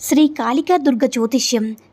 శ్రీ కాళికా దుర్గ జ్యోతిష్యం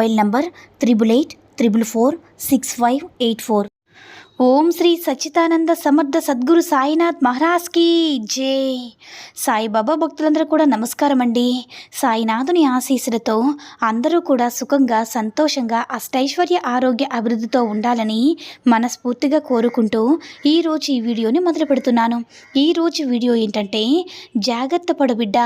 mobile number triple eight triple four six five eight four ఓం శ్రీ సచ్చిదానంద సమర్థ సద్గురు సాయినాథ్ మహారాజ్కి జై. సాయిబాబా భక్తులందరూ కూడా నమస్కారం అండి. సాయినాథుని ఆశీస్సులతో అందరూ కూడా సుఖంగా సంతోషంగా అష్టైశ్వర్య ఆరోగ్య అభివృద్ధితో ఉండాలని మనస్ఫూర్తిగా కోరుకుంటూ ఈరోజు ఈ వీడియోని మొదలు పెడుతున్నాను. ఈరోజు వీడియో ఏంటంటే జాగ్రత్త పడు బిడ్డ.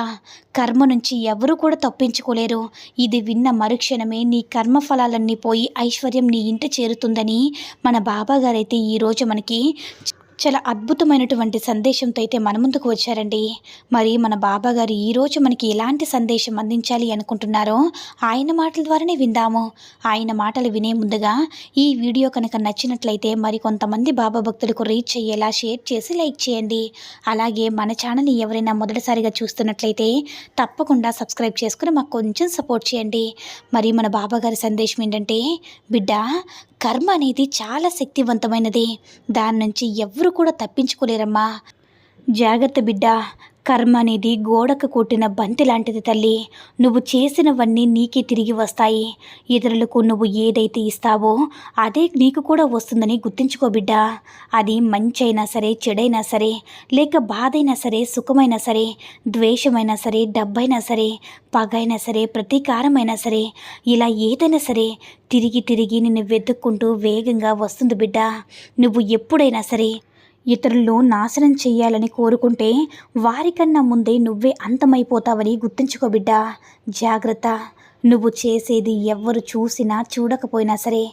కర్మ నుంచి ఎవరు కూడా తప్పించుకోలేరు. ఇది విన్న మరుక్షణమే నీ కర్మ ఫలాలన్నీ పోయి ఐశ్వర్యం నీ ఇంట చేరుతుందని మన బాబాగారైతే ఈరోజు మనకి చాలా అద్భుతమైనటువంటి సందేశంతో అయితే మన ముందుకు వచ్చారండి. మరి మన బాబా గారు ఈరోజు మనకి ఎలాంటి సందేశం అందించాలి అనుకుంటున్నారో ఆయన మాటల ద్వారానే విందాము. ఆయన మాటలు వినే ముందుగా ఈ వీడియో కనుక నచ్చినట్లయితే మరి కొంతమంది బాబా భక్తులకు రీచ్ అయ్యేలా షేర్ చేసి లైక్ చేయండి. అలాగే మన ఛానల్ని ఎవరైనా మొదటిసారిగా చూస్తున్నట్లయితే తప్పకుండా సబ్స్క్రైబ్ చేసుకుని మాకు కొంచెం సపోర్ట్ చేయండి. మరి మన బాబా గారి సందేశం ఏంటంటే బిడ్డ కర్మ అనేది చాలా శక్తివంతమైనది. దాని నుంచి ఎవరు ఎవరు కూడా తప్పించుకోలేరమ్మా. జాగ్రత్త బిడ్డ కర్మ అనేది గోడకు కొట్టిన బంతి లాంటిది తల్లి. నువ్వు చేసినవన్నీ నీకే తిరిగి వస్తాయి. ఇతరులకు నువ్వు ఏదైతే ఇస్తావో అదే నీకు కూడా వస్తుందని గుర్తుంచుకో బిడ్డ. అది మంచైనా సరే చెడైనా సరే లేక బాధైనా సరే సుఖమైనా సరే ద్వేషమైనా సరే డబ్బైనా సరే పగైనా సరే ప్రతీకారమైనా సరే ఇలా ఏదైనా సరే తిరిగి తిరిగి నిన్ను వెతుక్కుంటూ వేగంగా వస్తుంది బిడ్డ. నువ్వు ఎప్పుడైనా సరే ఇతరులు నాశనం చెయ్యాలని కోరుకుంటే వారికన్నా ముందే నువ్వే అంతమైపోతావని గుర్తుంచుకో బిడ్డా. జాగ్రత్త. నువ్వు చేసేది ఎవ్వరు చూసినా చూడకపోయినా సరే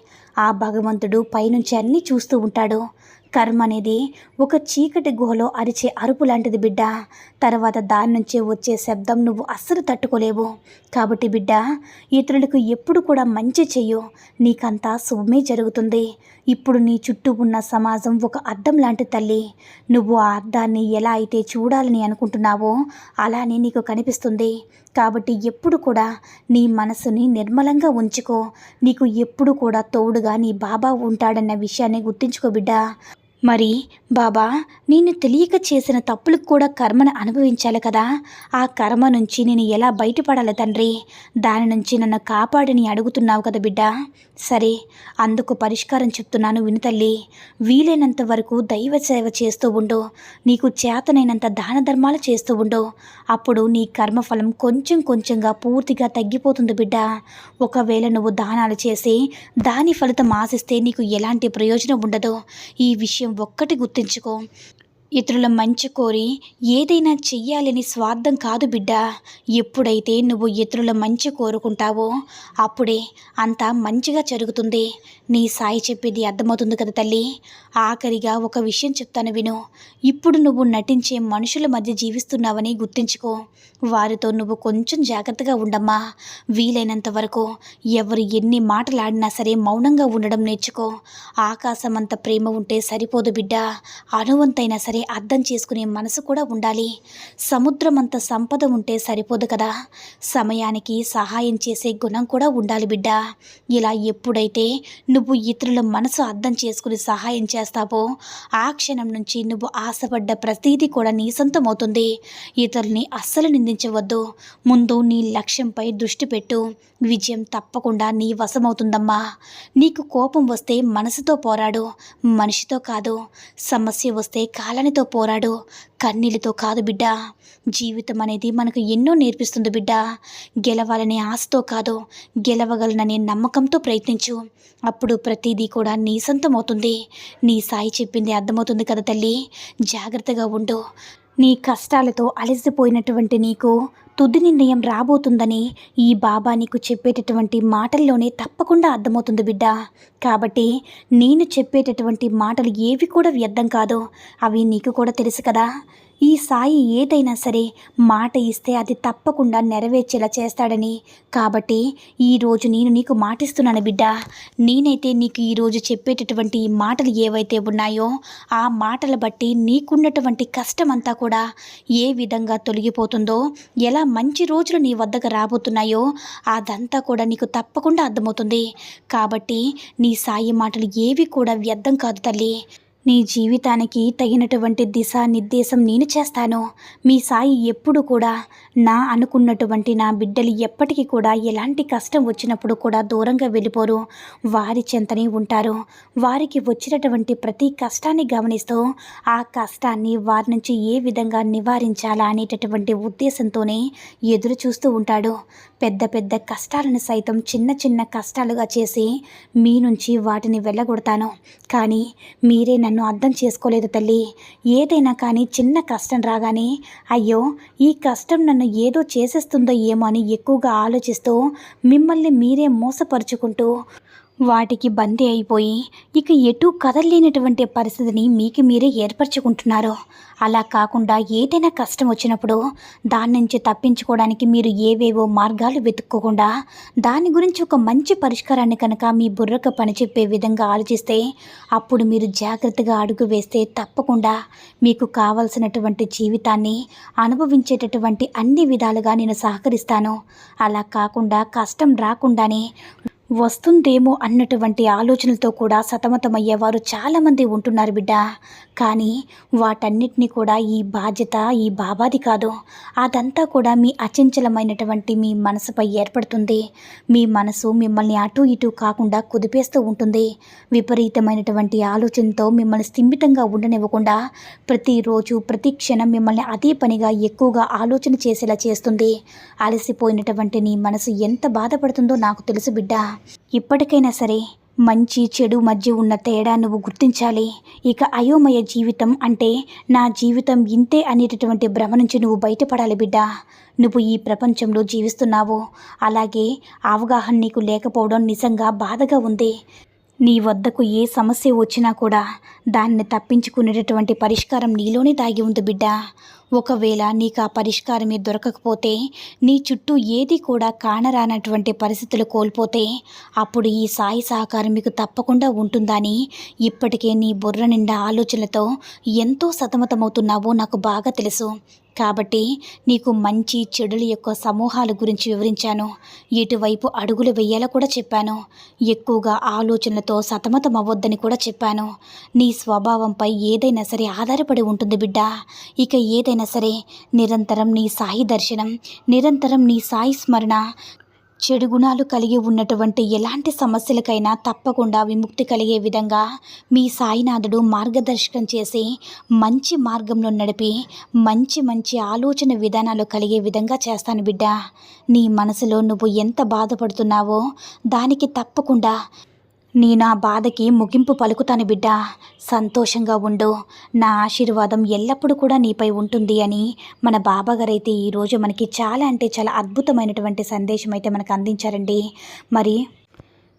ఆ భగవంతుడు పైనుంచి అన్నీ చూస్తూ ఉంటాడు. కర్మ అనేది ఒక చీకటి గుహలో అరిచే అరుపు లాంటిది బిడ్డ. తర్వాత దాని నుంచే వచ్చే శబ్దం నువ్వు అస్సలు తట్టుకోలేవు. కాబట్టి బిడ్డ ఇతరులకు ఎప్పుడు కూడా మంచి చెయ్యు. నీకంతా శుభమే జరుగుతుంది. ఇప్పుడు నీ చుట్టూ ఉన్న సమాజం ఒక అద్దం లాంటి తల్లి. నువ్వు ఆ అద్దాన్ని ఎలా అయితే చూడాలని అనుకుంటున్నావో అలానే నీకు కనిపిస్తుంది. కాబట్టి ఎప్పుడు కూడా నీ మనసుని నిర్మలంగా ఉంచుకో. నీకు ఎప్పుడు కూడా తోడుగా నీ బాబా ఉంటాడన్న విషయాన్ని గుర్తించుకో బిడ్డా. మరి బాబా నేను తెలియక చేసిన తప్పులకు కూడా కర్మను అనుభవించాలి కదా. ఆ కర్మ నుంచి నేను ఎలా బయటపడాలి తండ్రి? దాని నుంచి నన్ను కాపాడని అడుగుతున్నావు కదా బిడ్డ. సరే అందుకు పరిష్కారం చెప్తున్నాను వినుతల్లి వీలైనంత వరకు దైవ సేవ చేస్తూ ఉండు. నీకు చేతనైనంత దాన ధర్మాలు చేస్తూ ఉండు. అప్పుడు నీ కర్మఫలం కొంచెం కొంచెంగా పూర్తిగా తగ్గిపోతుంది బిడ్డ. ఒకవేళ నువ్వు దానాలు చేసి దాని ఫలితం ఆశిస్తే నీకు ఎలాంటి ప్రయోజనం ఉండదు. ఈ విషయం ఒక్కటి గుర్తుంచుకో. ఇతరుల మంచి కోరి ఏదైనా చెయ్యాలని స్వార్థం కాదు బిడ్డ. ఎప్పుడైతే నువ్వు ఇతరుల మంచి కోరుకుంటావో అప్పుడే అంతా మంచిగా జరుగుతుంది. నీ సాయి చెప్పేది అర్థమవుతుంది కదా తల్లి? ఆఖరిగా ఒక విషయం చెప్తాను విను. ఇప్పుడు నువ్వు నటించే మనుషుల మధ్య జీవిస్తున్నావని గుర్తించుకో. వారితో నువ్వు కొంచెం జాగ్రత్తగా ఉండమ్మా. వీలైనంత వరకు ఎవరు ఎన్ని మాటలాడినా సరే మౌనంగా ఉండడం నేర్చుకో. ఆకాశం అంత ప్రేమ ఉంటే సరిపోదు బిడ్డ. అనువంతైనా సరే అర్థం చేసుకునే మనసు కూడా ఉండాలి. సముద్రం అంత సంపద ఉంటే సరిపోదు కదా. సమయానికి సహాయం చేసే గుణం కూడా ఉండాలి బిడ్డ. ఇలా ఎప్పుడైతే నువ్వు ఇతరుల మనసు అర్థం చేసుకుని సహాయం చేస్తావో ఆ క్షణం నుంచి నువ్వు ఆశపడ్డ ప్రతీది కూడా నీ సొంతమవుతుంది ఇతరుల్ని అస్సలు నిందించవద్దు. ముందు నీ లక్ష్యంపై దృష్టి పెట్టు. విజయం తప్పకుండా నీ వశమవుతుందమ్మా. నీకు కోపం వస్తే మనసుతో పోరాడు. మనిషితో కాదు. సమస్య వస్తే కాలనితో పోరాడు. కన్నీళ్ళతో కాదు బిడ్డ. జీవితం అనేది మనకు ఎన్నో నేర్పిస్తుంది బిడ్డ. గెలవాలనే ఆశతో కాదు గెలవగలననే నమ్మకంతో ప్రయత్నించు. అప్పుడు ప్రతిదీ కూడా నీ సొంతమవుతుంది. నీ సాయి చెప్పింది అర్థమవుతుంది కదా తల్లి. జాగ్రత్తగా ఉండు. నీ కష్టాలతో అలసిపోయినటువంటి నీకు తుది నిర్ణయం రాబోతుందని ఈ బాబా నీకు చెప్పేటటువంటి మాటల్లోనే తప్పకుండా అర్థమవుతుంది బిడ్డ. కాబట్టి నేను చెప్పేటటువంటి మాటలు ఏవి కూడా వ్యర్థం కాదు. అవి నీకు కూడా తెలుసు కదా. ఈ సాయి ఏదైనా సరే మాట ఇస్తే అది తప్పకుండా నెరవేర్చేలా చేస్తాడని. కాబట్టి ఈరోజు నేను నీకు మాటిస్తున్నాను బిడ్డ. నేనైతే నీకు ఈరోజు చెప్పేటటువంటి ఈ మాటలు ఏవైతే ఉన్నాయో ఆ మాటలు బట్టి నీకున్నటువంటి కష్టమంతా కూడా ఏ విధంగా తొలగిపోతుందో ఎలా మంచి రోజులు నీ వద్దకు రాబోతున్నాయో అదంతా కూడా నీకు తప్పకుండా అర్థమవుతుంది. కాబట్టి నీ సాయి మాటలు ఏవి కూడా వ్యర్థం కాదు తల్లి. నీ జీవితానికి తగినటువంటి దిశ నిర్దేశం నేను చేస్తాను. మీ సాయి ఎప్పుడు కూడా నా అనుకున్నటువంటి నా బిడ్డలు ఎప్పటికీ కూడా ఎలాంటి కష్టం వచ్చినప్పుడు కూడా దూరంగా వెళ్ళిపోరు. వారి చెంతనే ఉంటారు. వారికి వచ్చినటువంటి ప్రతి కష్టాన్ని గమనిస్తూ ఆ కష్టాన్ని వారి నుంచి ఏ విధంగా నివారించాలా అనేటటువంటి ఉద్దేశంతోనే ఎదురు చూస్తూ ఉంటాడు. పెద్ద పెద్ద కష్టాలను సైతం చిన్న చిన్న కష్టాలుగా చేసి మీ నుంచి వాటిని వెళ్ళగొడతాను. కానీ మీరే నన్ను అర్థం చేసుకోలేదు తల్లి. ఏదైనా కానీ చిన్న కష్టం రాగానే అయ్యో ఈ కష్టం నన్ను ఏదో చేసేస్తుందో ఏమో అని ఎక్కువగా ఆలోచిస్తూ మిమ్మల్ని మీరే మోసపరుచుకుంటూ వాటికి బందీ అయిపోయి ఇక ఎటు కదలలేనటువంటి పరిస్థితిని మీకు మీరే ఏర్పరచుకుంటున్నారు. అలా కాకుండా ఏదైనా కష్టం వచ్చినప్పుడు దాని నుంచి తప్పించుకోవడానికి మీరు ఏవేవో మార్గాలు వెతుక్కోకుండా దాని గురించి ఒక మంచి పరిష్కారాన్ని కనుక మీ బుర్రకు పనిచెప్పే విధంగా ఆలోచిస్తే అప్పుడు మీరు జాగ్రత్తగా అడుగు వేస్తే తప్పకుండా మీకు కావలసినటువంటి జీవితాన్ని అనుభవించేటటువంటి అన్ని విధాలుగా నేను సహకరిస్తాను. అలా కాకుండా కష్టం రాకుండానే వస్తుందేమో అన్నటువంటి ఆలోచనలతో కూడా సతమతమయ్యేవారు చాలామంది ఉంటున్నారు బిడ్డ. కానీ వాటన్నిటిని కూడా ఈ బాధ్యత ఈ బాబాది కాదు. అదంతా కూడా మీ అచంచలమైనటువంటి మీ మనసుపై ఏర్పడుతుంది. మీ మనసు మిమ్మల్ని అటు ఇటు కాకుండా కుదిపేస్తూ ఉంటుంది. విపరీతమైనటువంటి ఆలోచనతో మిమ్మల్ని స్థిమితంగా ఉండనివ్వకుండా ప్రతిరోజు ప్రతి క్షణం మిమ్మల్ని అదే పనిగా ఎక్కువగా ఆలోచన చేసేలా చేస్తుంది. అలసిపోయినటువంటి నీ మనసు ఎంత బాధపడుతుందో నాకు తెలుసు బిడ్డ. ఇప్పటికైనా సరే మంచి చెడు మధ్య ఉన్న తేడా నువ్వు గుర్తించాలి. ఇక అయోమయ జీవితం అంటే నా జీవితం ఇంతే అనేటటువంటి భ్రమ నుంచి నువ్వు బయటపడాలి బిడ్డ. నువ్వు ఈ ప్రపంచంలో జీవిస్తున్నావు. అలాగే అవగాహన నీకు లేకపోవడం నిజంగా బాధగా ఉంది. నీ వద్దకు ఏ సమస్య వచ్చినా కూడా దాన్ని తప్పించుకునేటటువంటి పరిష్కారం నీలోనే దాగి ఉంది బిడ్డ. ఒకవేళ నీకు ఆ పరిష్కారమే దొరకకపోతే నీ చుట్టూ ఏది కూడా కానరానటువంటి పరిస్థితులు కోల్పోతే అప్పుడు ఈ సాయి సహకారం మీకు తప్పకుండా ఉంటుందని ఇప్పటికే నీ బుర్ర నిండా ఆలోచనలతో ఎంతో సతమతమవుతున్నావో నాకు బాగా తెలుసు. కాబట్టి నీకు మంచి చెడుల యొక్క సమూహాల గురించి వివరించాను. ఎటువైపు అడుగులు వేయాలో కూడా చెప్పాను. ఎక్కువగా ఆలోచనలతో సతమతం అవ్వొద్దని కూడా చెప్పాను. నీ స్వభావంపై ఏదైనా సరే ఆధారపడి ఉంటుంది బిడ్డ. ఇక ఏదైనా సరే నిరంతరం నీ సాయి దర్శనం నిరంతరం నీ సాయి స్మరణ చెడు గుణాలు కలిగి ఉన్నటువంటి ఎలాంటి సమస్యలకైనా తప్పకుండా విముక్తి కలిగే విధంగా మీ సాయినాథుడు మార్గదర్శకం చేసి మంచి మార్గంలో నడిపి మంచి మంచి ఆలోచన విధానాలు కలిగే విధంగా చేస్తాను బిడ్డ. నీ మనసులో నువ్వు ఎంత బాధపడుతున్నావో దానికి తప్పకుండా నీ నా బాధకి ముగింపు పలుకుతాను బిడ్డ. సంతోషంగా ఉండు. నా ఆశీర్వాదం ఎల్లప్పుడూ కూడా నీపై ఉంటుంది అని మన బాబాగారైతే ఈరోజు మనకి చాలా అంటే చాలా అద్భుతమైనటువంటి సందేశం అయితే మనకు అందించారండి. మరి